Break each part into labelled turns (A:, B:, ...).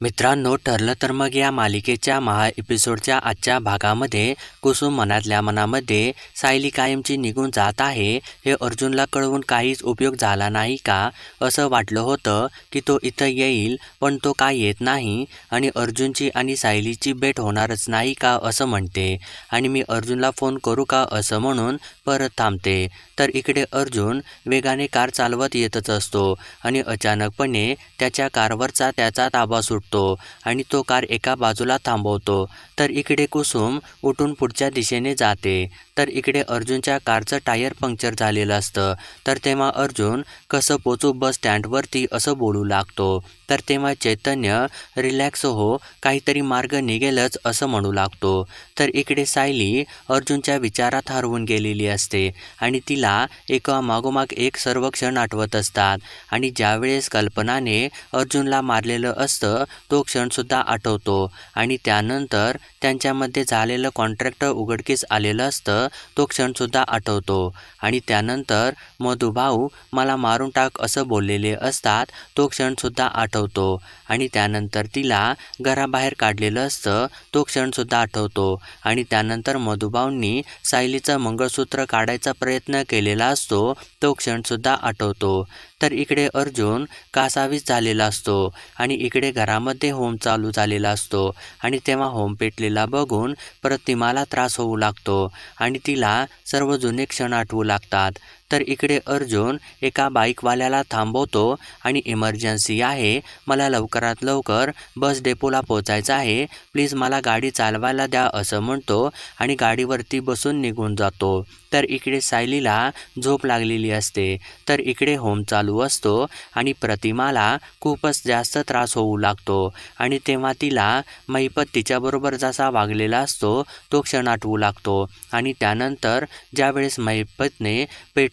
A: मित्रांनो ठरलं तर मग या मालिकेच्या महा एपिसोडच्या आजच्या भागामध्ये कुसुम मनातल्या मनामध्ये सायली कायमची निघून जात आहे. हे अर्जुनला कळवून काहीच उपयोग झाला नाही का? असं वाटलं होतं की तो इथं येईल पण तो काय येत नाही? आणि अर्जुनची आणि सायलीची भेट होणारच नाही का असं म्हणते. आणि मी अर्जुनला फोन करू का असं म्हणून परत थांबते. तर इकडे अर्जुन वेगाने कार चालवत येतच असतो आणि अचानकपणे त्याच्या कारवरचा त्याचा ताबा सुट सुटतो आणि तो कार एका बाजूला थांबवतो. तर इकडे कुसुम उठून पुढच्या दिशेने जाते. तर इकडे अर्जुनच्या कारचं टायर पंक्चर झालेलं असतं. तर तेव्हा अर्जुन कसं पोचू बस स्टँडवरती असं बोलू लागतो. तर तेव्हा चैतन्य रिलॅक्स हो काहीतरी मार्ग निघेलच असं म्हणू लागतो. तर इकडे सायली अर्जुनच्या विचारात हरवून गेलेली असते आणि तिला एका मागोमाग एक सर्व क्षण आठवत असतात. आणि ज्यावेळेस कल्पनाने अर्जुनला मारलेलं असतं तो क्षणसुद्धा आठवतो. आणि त्यानंतर त्यांच्यामध्ये झालेलं कॉन्ट्रॅक्ट उघडकीस आलेलं असतं तो क्षणसुद्धा आठवतो. आणि त्यानंतर मधुभाऊ मला मारून टाक असं बोललेले असतात तो क्षणसुद्धा आठवतो. आणि त्यानंतर तिला घराबाहेर काढलेलं असतं तो क्षणसुद्धा आठवतो. आणि त्यानंतर मधुभाऊंनी सायलीचं मंगळसूत्र काढायचा प्रयत्न केलेला असतो तो क्षणसुद्धा आठवतो. तर इकडे अर्जुन कासावीस झालेला असतो आणि इकडे घरामध्ये होम चालू झालेला असतो. आणि तेव्हा होम पेटलेला बघून प्रतिमाला त्रास होऊ लागतो. आणि तिला सर्व जुने क्षण आठवू लागतात. तर इकडे अर्जुन एका बाईकवाल्याला थांबवतो आणि इमर्जन्सी आहे. मला लवकरात लवकर बस डेपोला पोचायचं आहे. प्लीज मला गाडी चालवायला द्या असं म्हणतो आणि गाडीवरती बसून निघून जातो. तर इकडे सायलीला झोप लागलेली असते. तर इकडे होम चालू असतो आणि प्रतिमाला खूपच जास्त त्रास होऊ लागतो. आणि तेव्हा तिला महिपत तिच्याबरोबर जसा वागलेला असतो तो क्षण आठवू लागतो. आणि त्यानंतर ज्यावेळेस महिपतने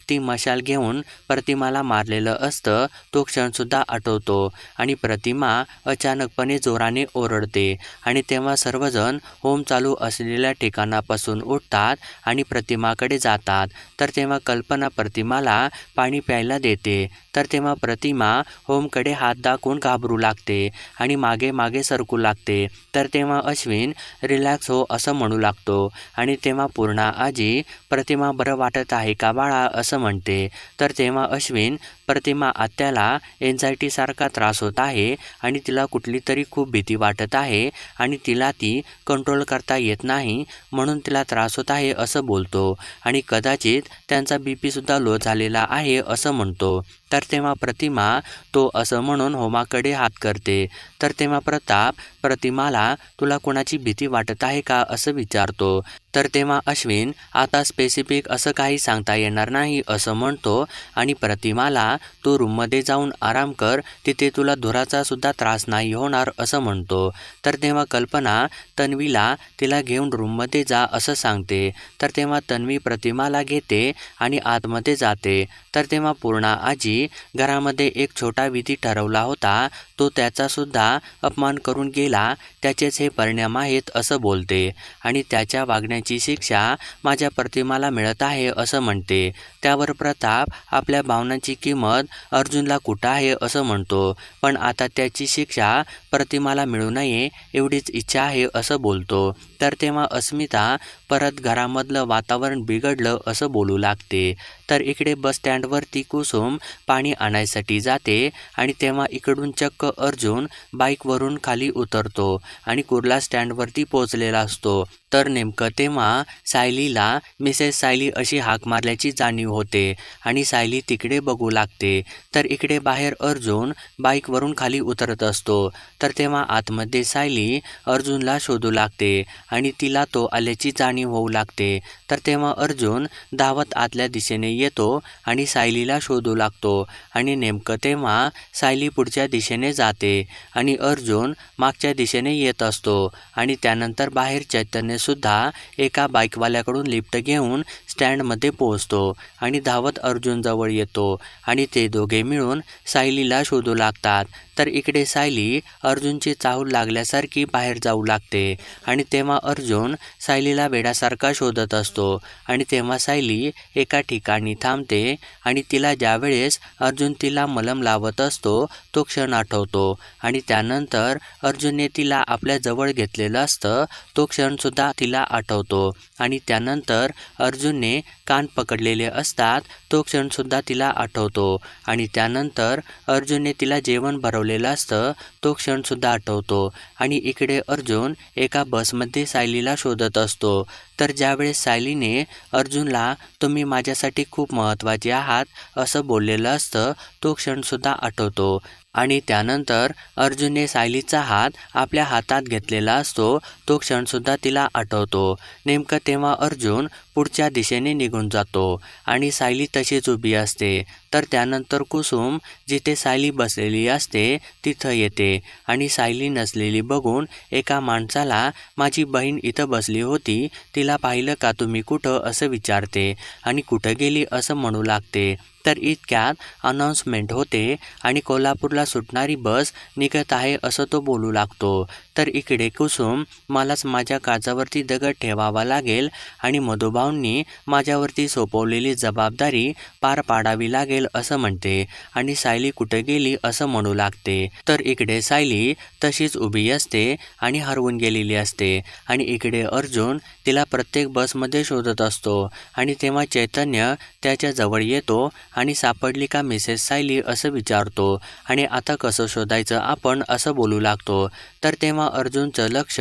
A: ती मशाल घेऊन प्रतिमाला मारलेलं असतं तो क्षणसुद्धा आठवतो. आणि प्रतिमा अचानकपणे जोराने ओरडते आणि तेव्हा सर्वजण होम चालू असलेल्या ठिकाणापासून उठतात आणि प्रतिमाकडे जातात. तर तेव्हा कल्पना प्रतिमाला पाणी प्यायला देते. तर तेव्हा प्रतिमा होमकडे हात दाखवून घाबरू लागते आणि मागे मागे सरकू लागते. तर तेव्हा अश्विन रिलॅक्स हो असं म्हणू लागतो. आणि तेव्हा पूर्णा आजी प्रतिमा बरं वाटत आहे का बाळा? असं म्हणते. तर तेव्हा अश्विन प्रतिमा आत्याला एन्झायटीसारखा त्रास होत आहे आणि तिला कुठली तरी खूप भीती वाटत आहे आणि तिला ती कंट्रोल करता येत नाही म्हणून तिला त्रास होत आहे असं बोलतो. आणि कदाचित त्यांचा बी पीसुद्धा लो झालेला आहे असं म्हणतो. तर तेव्हा प्रतिमा तो असं म्हणून होमाकडे हात करते. तर तेव्हा प्रताप प्रतिमाला तुला कोणाची भीती वाटत आहे का? असं विचारतो. तर तेव्हा अश्विन आता स्पेसिफिक असं काही सांगता येणार नाही असं म्हणतो. आणि प्रतिमाला तू रूममध्ये जाऊन आराम कर तिथे तुला धुराचा सुद्धा त्रास नाही होणार असं म्हणतो. तर तेव्हा कल्पना तन्वीला तिला घेऊन रूममध्ये जा असं सांगते. तर तेव्हा तन्वी प्रतिमाला घेते आणि आतमध्ये जाते. तर तेव्हा पूर्णा आजी घरामध्ये एक छोटा विधी ठरवला होता. तो त्याचासुद्धा अपमान करून गेला त्याचेच हे परिणाम आहेत असं बोलते. आणि त्याच्या वागण्याची शिक्षा माझ्या प्रतिमाला मिळत आहे असं म्हणते. त्यावर प्रताप आपल्या भावनांची किंमत अर्जुनला कुठं आहे असं म्हणतो. पण आता त्याची शिक्षा प्रतिमाला मिळू नये एवढीच इच्छा आहे असं बोलतो. तर तेव्हा अस्मिता परत घरामधलं वातावरण बिघडलं असं बोलू लागते. तर इकडे बस स्टँडवरती कुसुम पाणी आणायसाठी जाते आणि तेव्हा इकडून चक्क अर्जुन बाईकवरून खाली उतरतो आणि कुर्ला स्टँडवरती पोचलेला असतो. तर नेमकं तेव्हा सायलीला मिसेस सायली अशी हाक मारल्याची जाणीव होते आणि सायली तिकडे बघू लागते. तर इकडे बाहेर अर्जुन बाईकवरून खाली उतरत असतो. तर तेव्हा आतमध्ये सायली अर्जुनला शोधू लागते आणि तिला तो आल्याची जाणीव होऊ लागते. तर तेव्हा अर्जुन धावत आतल्या दिशेने येतो आणि सायलीला शोधू लागतो आणि नेमकं तेव्हा सायली पुढच्या दिशेने जाते आणि अर्जुन मागच्या दिशेने येत असतो आणि त्यानंतर बाहेर चैतन्यसुद्धा एका बाईकवाल्याकडून लिफ्ट घेऊन स्टँडमध्ये पोहोचतो आणि धावत अर्जुनजवळ येतो आणि ते दोघे मिळून सायलीला शोधू लागतात. तर इकडे सायली अर्जुनची चाहूल लागल्यासारखी बाहेर जाऊ लागते आणि तेव्हा अर्जुन सायलीला वेड्यासारखा शोधत असतो आणि तेव्हा सायली एका ठिकाणी थांबते आणि तिला ज्यावेळेस अर्जुन तिला मलम लावत असतो तो क्षण आठवतो. आठवतो आणि त्यानंतर अर्जुनने तिला आपल्या जवळ घेतलेलं असतं तो क्षणसुद्धा तिला आठवतो. आणि त्यानंतर अर्जुनने कान पकडलेले असतात तो क्षणसुद्धा तिला आठवतो. आणि त्यानंतर अर्जुनने तिला जेवण भरवलेलं असतं तो क्षणसुद्धा आठवतो. आणि इकडे अर्जुन एका बसमध्ये सायलीला शोधत असतो. तर ज्यावेळेस सायलीने अर्जुनला तुम्ही माझ्यासाठी खूप महत्त्वाचे आहात असं बोललेलं असतं तो क्षणसुद्धा आठवतो. आणि त्यानंतर अर्जुनने सायलीचा हात आपल्या हातात घेतलेला असतो तो क्षणसुद्धा तिला आठवतो. नेमकं तेव्हा अर्जुन पुढच्या दिशेने निघून जातो आणि सायली तशीच उभी असते. तर त्यानंतर कुसुम जिथे सायली बसलेली असते तिथं येते. आणि सायली नसलेली बघून एका माणसाला माझी बहीण इथं बसली होती तिला पाहिलं का तुम्ही कुठं? असं विचारते. आणि कुठं गेली असं म्हणू लागते. तर इतक्यात अनाऊन्समेंट होते आणि कोल्हापूरला सुटणारी बस निघत आहे असं तो बोलू लागतो. तर इकडे कुसुम मलाच माझ्या काजावरती दगड ठेवावा लागेल आणि मधुभाऊंनी माझ्यावरती सोपवलेली जबाबदारी पार पाडावी लागेल असं म्हणते आणि सायली कुठे गेली असं म्हणू लागते. तर इकडे सायली तशीच उभी असते आणि हरवून गेलेली असते आणि इकडे अर्जुन तिला प्रत्येक बसमध्ये शोधत असतो आणि तेव्हा चैतन्य त्याच्याजवळ येतो आणि सापडली का मिसेस सायली असं विचारतो. आणि आता कसं शोधायचं आपण असं बोलू लागतो. तर तेव्हा अर्जुनचं लक्ष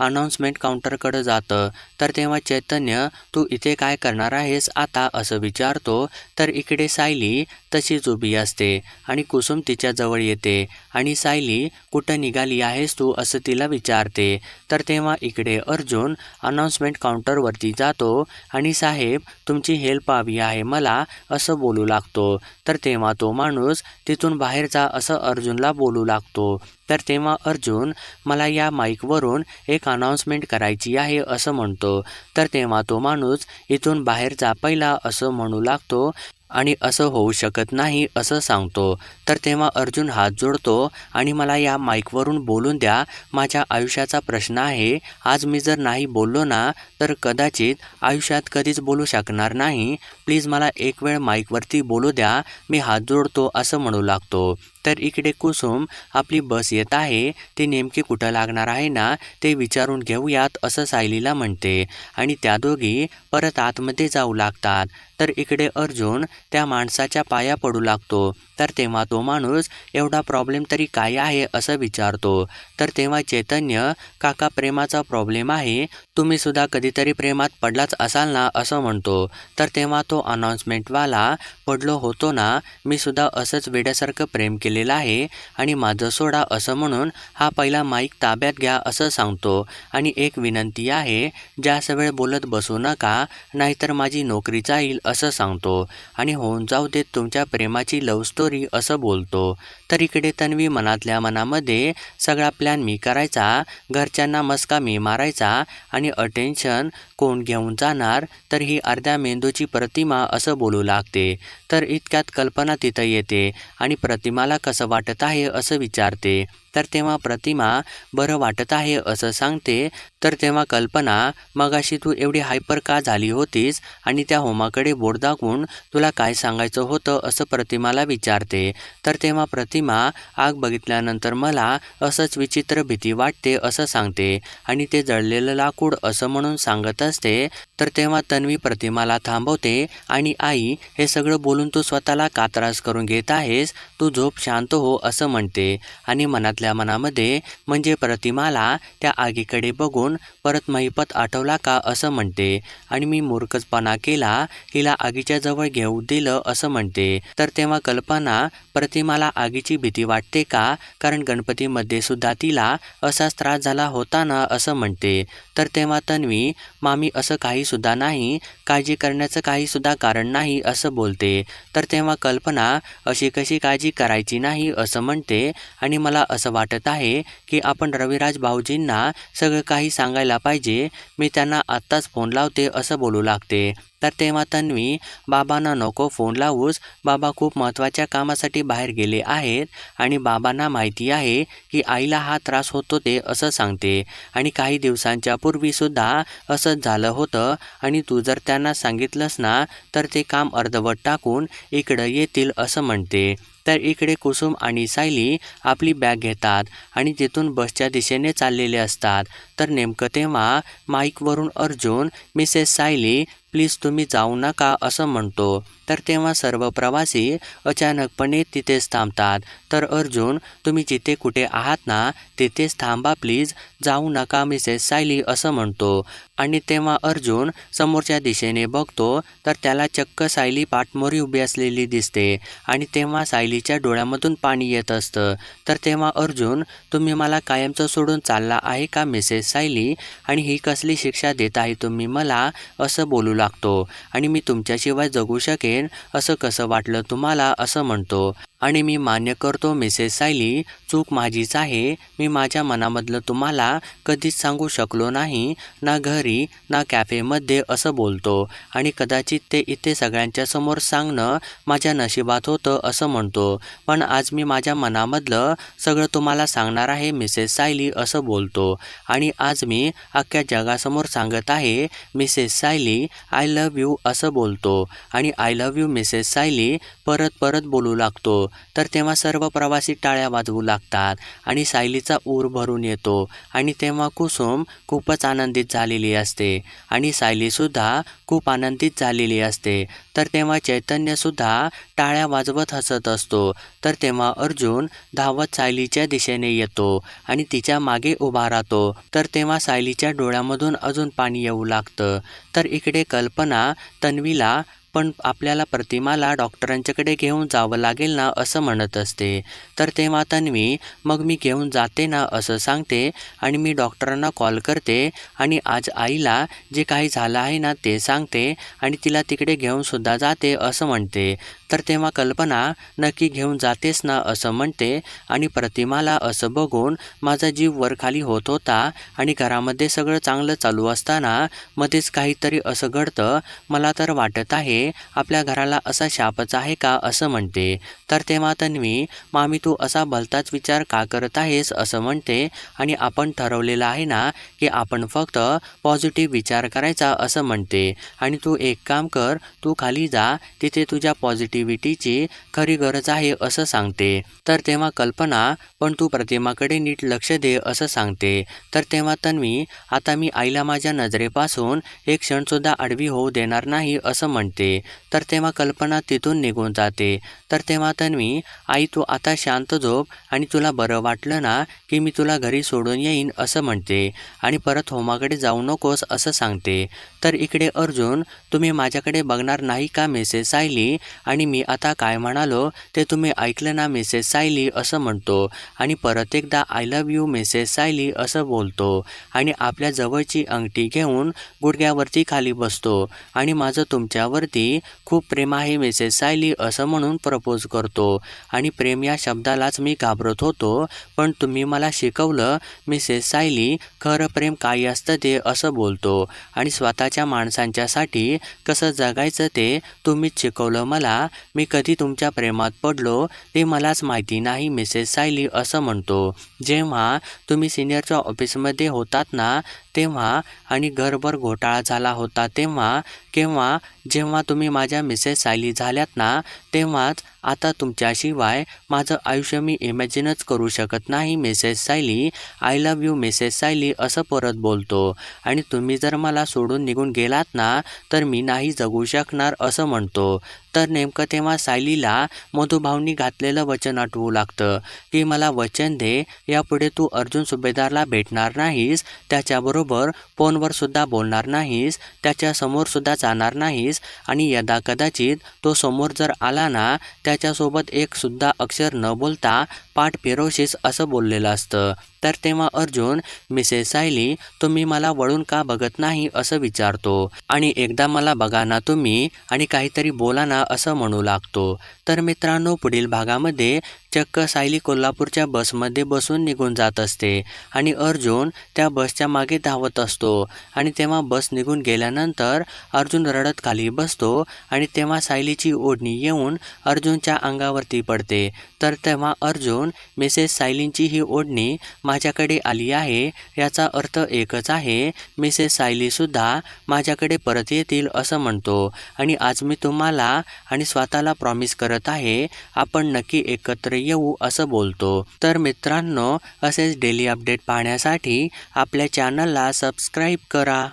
A: अनाऊन्समेंट काउंटरकडं जातं. तर तेव्हा चैतन्य तू इथे काय करणार आहेस आता? असं विचारतो. तर इकडे सायली तशीच उभी असते आणि कुसुम तिच्याजवळ येते. आणि सायली कुठं निघाली आहेस तू? असं तिला विचारते. तर तेव्हा इकडे अर्जुन अनाऊन्समेंट काउंटरवरती जातो आणि साहेब तुमची हेल्प हवी आहे मला असं बोलू लागतो. तर तेव्हा तो माणूस तिथून बाहेर जा असं अर्जुनला बोलू लागतो. तर तेव्हा अर्जुन मला या माईकवरून एक अनाऊन्समेंट करायची आहे असं म्हणतो. तर तेव्हा तो माणूस इथून बाहेर जा पहिला असं म्हणू लागतो. आणि असं होऊ शकत नाही असं सांगतो. तर तेव्हा अर्जुन हात जोडतो आणि मला या माईकवरून बोलून द्या माझ्या आयुष्याचा प्रश्न आहे. आज मी जर नाही बोललो ना तर कदाचित आयुष्यात कधीच बोलू शकणार नाही. प्लीज मला एक वेळ माईकवरती बोलू द्या मी हात जोडतो असं म्हणू लागतो. तर इकडे कुसुम आपली बस येत आहे. ती नेमकी कुठं लागणार आहे ना ते विचारून घेऊयात असं सायलीला म्हणते. आणि त्या दोघी परत आतमध्ये जाऊ लागतात. तर इकडे अर्जुन त्या माणसाच्या पाया पडू लागतो. तर तेव्हा तो माणूस एवढा प्रॉब्लेम तरी काय आहे? असं विचारतो. तर तेव्हा चैतन्य काका प्रेमाचा प्रॉब्लेम आहे. तुम्ही सुद्धा कधीतरी प्रेमात पडलाच असाल ना? असं म्हणतो. तर तेव्हा तो अनाऊन्समेंटवाला पडलो होतो ना. मी सुद्धा असंच वेड्यासारखं प्रेम केलेलं आहे. आणि माझं सोडा असं म्हणून हा पहिला माईक ताब्यात घ्या असं सांगतो. आणि एक विनंती आहे जास्त वेळ बोलत बसू नका नाहीतर माझी नोकरी जाईल असं सांगतो. आणि होऊन जाऊ देत तुमच्या प्रेमाची लव्ह स्टोरी असं बोलतो. तर इकडे तन्वी मनातल्या मनामध्ये सगळा प्लॅन मी करायचा घरच्यांना मस्का मी मारायचा आणि अटेन्शन कोण घेऊन जाणार तर ही अर्ध्या मेंदूची प्रतिमा असं बोलू लागते. तर इतक्यात कल्पना तिथं येते आणि प्रतिमाला कसं वाटत आहे असं विचारते. तर तेव्हा प्रतिमा बरं वाटत आहे असं सांगते. तर तेव्हा कल्पना मगाशी तू एवढी हायपर का झाली होतीस आणि त्या होमाकडे बोट दाखवून तुला काय सांगायचं होतं असं प्रतिमाला विचारते. तर तेव्हा प्रतिमा आग बघितल्यानंतर मला असंच विचित्र भीती वाटते असं सांगते आणि ते जळलेलं लाकूड असं म्हणून सांगत असते. तर तेव्हा तन्वी प्रतिमाला थांबवते आणि आई हे सगळं बोलून तू स्वतःला कात्रास करून घेत आहेस? तू झोप शांत हो असं म्हणते आणि मनात आपल्या मनामध्ये म्हणजे प्रतिमाला त्या आगीकडे बघून परत महिपत आठवला का असं म्हणते. आणि मी मूर्खपणा केला हिला आगीच्या जवळ घेऊ दिलं असं म्हणते. तर तेव्हा कल्पना प्रतिमाला आगीची भीती वाटते का? कारण गणपतीमध्ये सुद्धा तिला असाच त्रास झाला होता ना असं म्हणते. तर तेव्हा तन्वी मामी असं काही सुद्धा नाही काळजी करण्याचं काही सुद्धा कारण नाही असं बोलते. तर तेव्हा कल्पना अशी कशी काळजी करायची नाही असं म्हणते. आणि मला असं वाटत आहे की आपण रविराज भाऊजींना सगळं काही सांगायला पाहिजे. मी त्यांना आत्ताच फोन लावते असं बोलू लागते. तर तेव्हा तन्वी बाबांना नको फोन लावूस. बाबा खूप महत्त्वाच्या कामासाठी बाहेर गेले आहेत आणि बाबांना माहिती आहे की आईला हा त्रास होतो ते असं सांगते. आणि काही दिवसांच्या पूर्वीसुद्धा असंच झालं होतं. आणि तू जर त्यांना सांगितलंस ना तर ते काम अर्धवट टाकून इकडं येतील असं म्हणते. तर इकडे कुसुम आणि सायली आपली बॅग घेतात आणि तिथून बसच्या दिशेने चाललेले असतात. तर नेमकं तेव्हा माईकवरून अर्जुन मिसेस सायली प्लीज तुम्ही जाऊ नका असं म्हणतो. तर तेव्हा सर्व प्रवासी अचानकपणे तिथेच थांबतात. तर अर्जुन तुम्ही जिथे कुठे आहात ना तिथेच थांबा प्लीज जाऊ नका मिसेस सायली असं म्हणतो. आणि तेव्हा अर्जुन समोरच्या दिशेने बघतो तर त्याला चक्क सायली पाठमोरी उभी असलेली दिसते. आणि तेव्हा सायलीच्या डोळ्यामधून पाणी येत असतं. तर तेव्हा अर्जुन तुम्ही मला कायमचं सोडून चालला आहे का मिसेस सायली? आणि ही कसली शिक्षा देत आहे तुम्ही मला असं बोलू लागतो. आणि मी तुमच्याशिवाय जगू शकेन असं कसं वाटलं तुम्हाला असं म्हणतो. आणि मी मान्य करतो मिसेस सायली. चूक माझीच आहे. मी माझ्या मनामधलं तुम्हाला कधीच सांगू शकलो नाही. ना घरी ना कॅफेमध्ये असं बोलतो. आणि कदाचित ते इथे सगळ्यांच्या समोर सांगणं माझ्या नशिबात होतं असं म्हणतो. पण आज मी माझ्या मनामधलं सगळं तुम्हाला सांगणार आहे मिसेस सायली असं बोलतो. आणि आज मी अख्ख्या जगासमोर सांगत आहे Mrs Sayali I love you असं बोलतो. आणि I love you Mrs Sayali परत परत बोलू लागतो. तर तेव्हा सर्व प्रवासी टाळ्या वाजवू लागतात आणि सायलीचा ऊर भरून येतो आणि तेव्हा कुसुम खूपच आनंदित झालेली असते आणि सायलीसुद्धा खूप आनंदित झालेली असते. तर तेव्हा चैतन्यसुद्धा टाळ्या वाजवत हसत असतो. तर तेव्हा अर्जुन धावत सायलीच्या दिशेने येतो आणि तिच्यामागे उभा राहतो. तर तेव्हा सायलीच्या डोळ्यामधून अजून पाणी येऊ लागतं. तर इकडे कल्पना तन्वीला पण आपल्याला प्रतिमाला डॉक्टरांच्याकडे घेऊन जावं लागेल ना असं म्हणत असते. तर तेव्हा तन्वी मग मी घेऊन जाते ना असं सांगते आणि मी डॉक्टरांना कॉल करते आणि आज आईला जे काही झालं आहे ना ते सांगते आणि तिला तिकडे घेऊन सुद्धा जाते असं म्हणते. तर तेव्हा कल्पना नक्की घेऊन जातेस ना असं म्हणते आणि प्रतिमाला असं बघून माझा जीव वरखाली होत होता आणि घरामध्ये सगळं चांगलं चालू असताना मध्येच काहीतरी असं घडतं. मला तर वाटत आहे आपल्या घराला असा शापच आहे का असं म्हणते. तर तेव्हा तन्वी मामी तू असा भलताच विचार का करत आहेस असं म्हणते आणि आपण ठरवलेलं आहे ना की आपण फक्त पॉझिटिव्ह विचार करायचा असं म्हणते. आणि तू एक काम कर तू खाली जा तिथे तुझ्या पॉझिटिव्ह पॉझिटिव्हिटीची खरी गरज आहे असं सांगते. तर तेव्हा कल्पना पण तू प्रतिमाकडे नीट लक्ष दे असं सांगते. तर तेव्हा तन्वी आता मी आईला माझ्या नजरेपासून एक क्षणसुद्धा आडवी होऊ देणार नाही असं म्हणते. तर तेव्हा कल्पना तिथून निघून जाते. तर तेव्हा तन्वी आई तू आता शांत झोप आणि तुला बरं वाटलं ना की मी तुला घरी सोडून येईन असं म्हणते. आणि परत होमाकडे जाऊ नकोस असं सांगते. तर इकडे अर्जुन तुम्ही माझ्याकडे बघणार नाही का मेसेज आयली आणि मी आता काय म्हणालो ते तुम्ही ऐकलं ना मिसेस सायली असं म्हणतो. आणि परत एकदा I love you Mrs Sayali असं बोलतो. आणि आपल्या जवळची अंगठी घेऊन गुडघ्यावरती खाली बसतो. आणि माझं तुमच्यावरती खूप प्रेम आहे मिसेस सायली असं म्हणून प्रपोज करतो. आणि प्रेम या शब्दालाच मी घाबरत होतो पण तुम्ही मला शिकवलं मिसेस सायली खरं प्रेम काय असतं ते असं बोलतो. आणि स्वतःच्या माणसांच्यासाठी कसं जगायचं ते तुम्हीच शिकवलं मला मी कधी तुमच्या प्रेमात पडलो ते मलाच माहिती नाही मिसेस सायली असं म्हणतो. जेव्हा तुम्ही सिनियरच्या ऑफिसमध्ये होतात ना तेव्हा आणि घरभर घोटाळा झाला होता तेव्हा केव्हा जेव्हा तुम्ही माझ्या मिसेस सायली झाल्यात ना तेव्हाच आता तुमच्याशिवाय माझं आयुष्य मी इमॅजिनच करू शकत नाही Mrs Sayali I love you Mrs Sayali असं परत बोलतो. आणि तुम्ही जर मला सोडून निघून गेलात ना तर मी नाही जगू शकणार असं म्हणतो. तर नेमकं तेव्हा सायलीला मधुभावनी घातलेलं वचन आठवू लागतं. की मला वचन दे यापुढे तू अर्जुन सुभेदारला भेटणार नाहीस त्याच्याबरोबर फोनवर सुद्धा बोलणार नाहीस त्याच्यासमोर सुद्धा जाणार नाहीस आणि यदा कदाचित तो समोर जर आला ना त्याच्यासोबत एक सुद्धा अक्षर न बोलता पाठ फिरवशीस असं बोललेलं असतं. तर तेव्हा अर्जुन मिसेस सायली तुम्ही मला वळून का बघत नाही? असं विचारतो. आणि एकदा मला बघा ना तुम्ही आणि काहीतरी बोला ना असं म्हणू लागतो. तर मित्रांनो पुढील भागामध्ये चक्क सायली कोल्हापूरच्या बसमध्ये बसून निघून जात असते आणि अर्जुन त्या बसच्या मागे धावत असतो आणि तेव्हा बस निघून गेल्यानंतर अर्जुन रडत खाली बसतो आणि तेव्हा सायलीची ओढणी येऊन अर्जुनच्या अंगावरती पडते. तर तेव्हा अर्जुन मिसेस सायलींची ही ओढणी माझ्याकडे आली आहे याचा अर्थ एकच आहे मिसेस सायलीसुद्धा माझ्याकडे परत येतील असं म्हणतो आणि आज मी तुम्हाला आणि स्वतःला प्रॉमिस करत आहे आपण नक्की एकत्र येऊ असं बोलतो. तर मित्रांनो असेच डेली अपडेट पाहण्यासाठी आपल्या चॅनलला सबस्क्राईब करा.